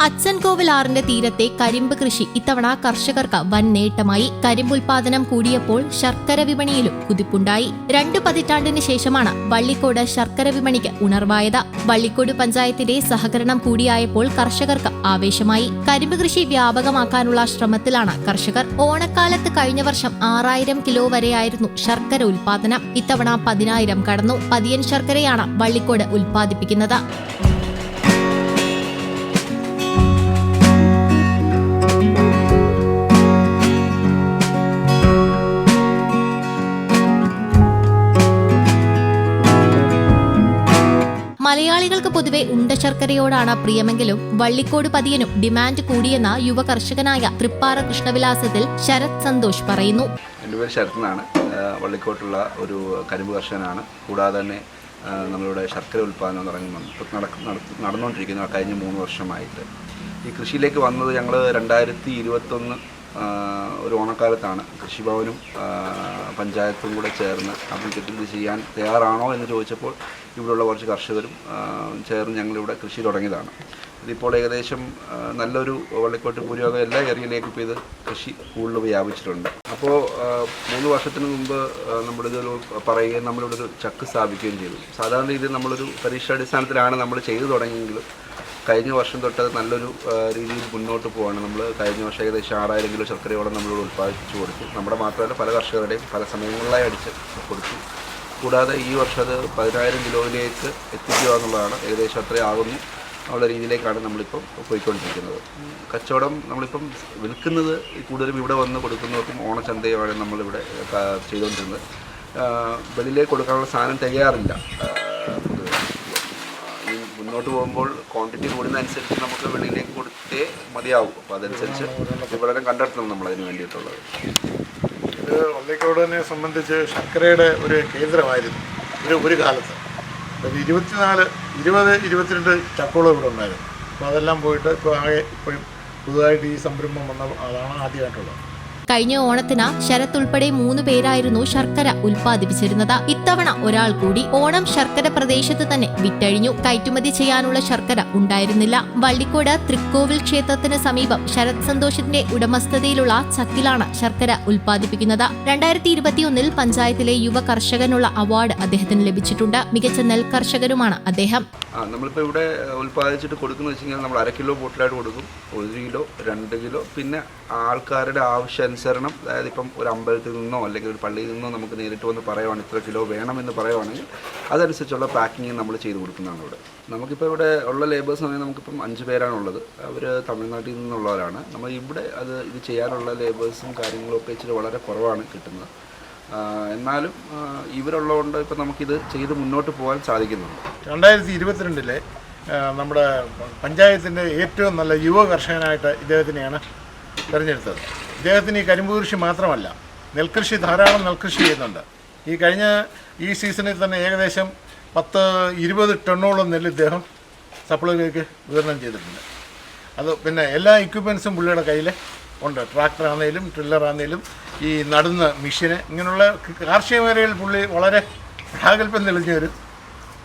അച്ചൻകോവിൽ ആറിന്റെ തീരത്തെ കരിമ്പ് കൃഷി ഇത്തവണ കർഷകർക്ക് വൻ നേട്ടമായി. കരിമ്പ് ഉൽപാദനം കൂടിയപ്പോൾ ശർക്കര വിപണിയിലും കുതിപ്പുണ്ടായി. രണ്ടു പതിറ്റാണ്ടിന് ശേഷമാണ് വള്ളിക്കോട് ശർക്കര വിപണിക്ക് ഉണർവായത്. വള്ളിക്കോട് പഞ്ചായത്തിന്റെ സഹകരണം കൂടിയായപ്പോൾ കർഷകർക്ക് ആവേശമായി. കരിമ്പ് കൃഷി വ്യാപകമാക്കാനുള്ള ശ്രമത്തിലാണ് കർഷകർ. ഓണക്കാലത്ത് കഴിഞ്ഞ വർഷം ആറായിരം കിലോ വരെയായിരുന്നു ശർക്കര ഉൽപാദനം. ഇത്തവണ പതിനായിരം കടന്നു. പതിയൻ ശർക്കരയാണ് വള്ളിക്കോട് ഉൽപ്പാദിപ്പിക്കുന്നത്. മലയാളികൾക്ക് പൊതുവെ ഉണ്ട ശർക്കരയോടാണ് പ്രിയമെങ്കിലും വള്ളിക്കോട് പതിയനും ഡിമാൻഡ് കൂടിയെന്ന യുവ കർഷകനായ തൃപ്പാറ കൃഷ്ണവിലാസത്തിൽ ശരത് സന്തോഷ് പറയുന്നു. എന്റെ പേര് ശരത് എന്നാണ്. വള്ളിക്കോട്ടുള്ള ഒരു കരിമ്പ് കർഷകനാണ്. കൂടാതെ തന്നെ ആഹ് നമ്മളിവിടെ ശർക്കര ഉൽപ്പാദനം നട- നടന്നുകൊണ്ടിരിക്കുന്നു. കഴിഞ്ഞ മൂന്ന് വർഷമായിട്ട്. ഈ കൃഷിയിലേക്ക് വന്നത് ഞങ്ങൾ രണ്ടായിരത്തി ഇരുപത്തൊന്ന് ഒരു ഓണക്കാലത്താണ്. കൃഷിഭവനും പഞ്ചായത്തും കൂടെ ചേർന്ന് ആപ്ലിക്കേറ്റ് ഇത് ചെയ്യാൻ തയ്യാറാണോ എന്ന് ചോദിച്ചപ്പോൾ ഇവിടെയുള്ള കുറച്ച് കർഷകരും ചേർന്ന് ഞങ്ങളിവിടെ കൃഷി തുടങ്ങിയതാണ്. ഇതിപ്പോൾ ഏകദേശം നല്ലൊരു വള്ളിക്കോട്ട് ഭൂരിഭാഗം എല്ലാ ഏരിയയിലേക്കും ഇപ്പോൾ ഇത് കൃഷി കൂടുതൽ വ്യാപിച്ചിട്ടുണ്ട്. അപ്പോൾ മൂന്ന് വർഷത്തിന് മുമ്പ് നമ്മളിത് പറയുകയും നമ്മളിവിടെ ഒരു ചക്ക് സ്ഥാപിക്കുകയും ചെയ്തു. സാധാരണ രീതിയിൽ നമ്മളൊരു പരീക്ഷാടിസ്ഥാനത്തിലാണ് നമ്മൾ ചെയ്തു തുടങ്ങിയെങ്കിലും കഴിഞ്ഞ വർഷം തൊട്ട് നല്ലൊരു രീതിയിൽ മുന്നോട്ട് പോവാണ്. നമ്മൾ കഴിഞ്ഞ വർഷം ഏകദേശം ആറായിരം കിലോ ശർക്കരയോളം നമ്മളിവിടെ ഉൽപ്പാദിപ്പിച്ചു കൊടുത്തു. നമ്മുടെ മാത്രമല്ല പല കർഷകരുടെയും പല സമയങ്ങളിലായി അടിച്ച് കൊടുത്തു. കൂടാതെ ഈ വർഷം അത് പതിനായിരം കിലോയിലേക്ക് എത്തിക്കുക എന്നുള്ളതാണ് ഏകദേശം അത്രയും ആകുന്നു. ഉള്ള രീതിയിലേക്കാണ് നമ്മളിപ്പം പോയിക്കൊണ്ടിരിക്കുന്നത്. കച്ചവടം നമ്മളിപ്പം വിൽക്കുന്നത് കൂടുതലും ഇവിടെ വന്ന് കൊടുക്കുന്നവർക്കും ഓണച്ചന്തയുമാണ് നമ്മളിവിടെ ചെയ്തുകൊണ്ടിരുന്നത്. വെളിയിലേക്ക് കൊടുക്കാനുള്ള സാധനം തികയാറില്ല. മുന്നോട്ട് പോകുമ്പോൾ ക്വാണ്ടിറ്റി കൂടുന്നതനുസരിച്ച് നമുക്ക് വെളിയിലേക്ക് കൊടുത്തേ മതിയാവും. അപ്പോൾ അതനുസരിച്ച് വിപണനം കണ്ടെത്തണം നമ്മളതിന് വേണ്ടിയിട്ടുള്ളത്. ഇത് വള്ളിക്കോടിനെ സംബന്ധിച്ച് ശർക്കരയുടെ ഒരു കേന്ദ്രമായിരുന്നു. ഒരു ഒരു കാലത്ത്. ഒരു ഇരുപത്തിനാല് ഇരുപത് ഇരുപത്തിരണ്ട് ചക്കോളം ഇവിടെ ഉണ്ടായിരുന്നു. അപ്പോൾ അതെല്ലാം പോയിട്ട് ഇപ്പോൾ ആകെ ഇപ്പോഴും പുതുതായിട്ട് ഈ സംരംഭം വന്ന അതാണ് ആദ്യമായിട്ടുള്ളത്. കഴിഞ്ഞ ഓണത്തിന് ശരത് ഉൾപ്പെടെ മൂന്ന് പേരായിരുന്നു ശർക്കര ഉൽപ്പാദിപ്പിച്ചിരുന്നത്. ഇത്തവണ ഒരാൾ കൂടി ഓണം ശർക്കര പ്രദേശത്ത് തന്നെ വിറ്റഴിഞ്ഞു. കയറ്റുമതി ചെയ്യാനുള്ള ശർക്കര ഉണ്ടായിരുന്നില്ല. വള്ളിക്കോട് തൃക്കോവിൽ ക്ഷേത്രത്തിന് സമീപം ശരത് സന്തോഷത്തിന്റെ ഉടമസ്ഥതയിലുള്ള ചക്കിലാണ് ശർക്കര ഉൽപ്പാദിപ്പിക്കുന്നത്. രണ്ടായിരത്തി ഇരുപത്തിയൊന്നിൽ പഞ്ചായത്തിലെ യുവ കർഷകനുള്ള അവാർഡ് അദ്ദേഹത്തിന് ലഭിച്ചിട്ടുണ്ട്. മികച്ച നെൽ കർഷകരുമാണ് അദ്ദേഹം. നമ്മളിപ്പോൾ ഇവിടെ ഉൽപ്പാദിച്ചിട്ട് കൊടുക്കുന്നത് വെച്ച് നമ്മൾ അര കിലോ ബോട്ടിലായിട്ട് കൊടുക്കും. ഒരു കിലോ രണ്ട് കിലോ പിന്നെ ആൾക്കാരുടെ ആവശ്യാനുസരണം അതായത് ഇപ്പം ഒരു അമ്പലത്തിൽ നിന്നോ അല്ലെങ്കിൽ ഒരു പള്ളിയിൽ നിന്നോ നമുക്ക് നേരിട്ട് വന്ന് പറയുവാണ് ഇത്ര കിലോ വേണമെന്ന് പറയുവാണെങ്കിൽ അതനുസരിച്ചുള്ള പാക്കിങ് നമ്മൾ ചെയ്ത് കൊടുക്കുന്നതാണ് ഇവിടെ. നമുക്കിപ്പോൾ ഇവിടെ ഉള്ള ലേബേഴ്സ് പറഞ്ഞാൽ നമുക്കിപ്പം അഞ്ച് പേരാണുള്ളത് അവർ തമിഴ്നാട്ടിൽ നിന്നുള്ളവരാണ്. നമ്മൾ ഇവിടെ അത് ഇത് ചെയ്യാനുള്ള ലേബേഴ്സും കാര്യങ്ങളും ഒക്കെ ഇച്ചിരി വളരെ കുറവാണ് കിട്ടുന്നത്. എന്നാലും ഇവരുള്ളതുകൊണ്ട് ഇപ്പം നമുക്കിത് ചെയ്ത് മുന്നോട്ട് പോകാൻ സാധിക്കുന്നുണ്ട്. രണ്ടായിരത്തി ഇരുപത്തിരണ്ടിലെ നമ്മുടെ പഞ്ചായത്തിന്റെ ഏറ്റവും നല്ല യുവ കർഷകനായിട്ട് ഇദ്ദേഹത്തിനെയാണ് തിരഞ്ഞെടുത്തത്. ഇദ്ദേഹത്തിന് ഈ കരിമ്പ് കൃഷി മാത്രമല്ല നെൽകൃഷി ധാരാളം നെൽകൃഷി ചെയ്യുന്നുണ്ട്. ഈ കഴിഞ്ഞ ഈ സീസണിൽ തന്നെ ഏകദേശം പത്ത് ഇരുപത് ടണ്ണോളം നെല്ല് ഇദ്ദേഹം സപ്ലൈകൾക്ക് വിതരണം ചെയ്തിട്ടുണ്ട്. അത് പിന്നെ എല്ലാ എക്യുപ്മെൻസും പുള്ളിയുടെ കയ്യിൽ ഉണ്ട്. ട്രാക്ടർ ആണെങ്കിലും ട്രില്ലർ ആണെങ്കിലും ഈ നടുന്ന മെഷീന് ഇങ്ങനെയുള്ള കാർഷിക മേഖലയിൽ പുള്ളി വളരെ പ്രാഗൽഭ്യം തെളിഞ്ഞ ഒരു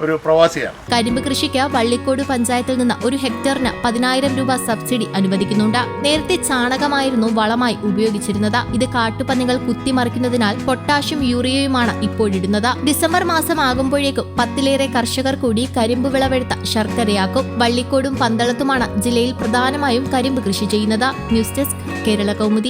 ഒരു പ്രവാസിയാണ്. കരിമ്പ് കൃഷിക്ക് വള്ളിക്കോട് പഞ്ചായത്തിൽ നിന്ന് ഒരു ഹെക്ടറിന് പതിനായിരം രൂപ സബ്സിഡി അനുവദിക്കുന്നുണ്ട്. നേരത്തെ ചാണകമായിരുന്നു വളമായി ഉപയോഗിച്ചിരുന്നത്. ഇത് കാട്ടുപന്നികൾ കുത്തിമറിക്കുന്നതിനാൽ പൊട്ടാഷ്യം യൂറിയയുമാണ് ഇപ്പോഴിടുന്നത്. ഡിസംബർ മാസം ആകുമ്പോഴേക്കും പത്തിലേറെ കർഷകർ കൂടി കരിമ്പ് വിളവെടുത്ത ശർക്കരയാക്കും. വള്ളിക്കോടും പന്തളത്തുമാണ് ജില്ലയിൽ പ്രധാനമായും കരിമ്പ് കൃഷി ചെയ്യുന്നത്. News desk Kerala Kaumudi.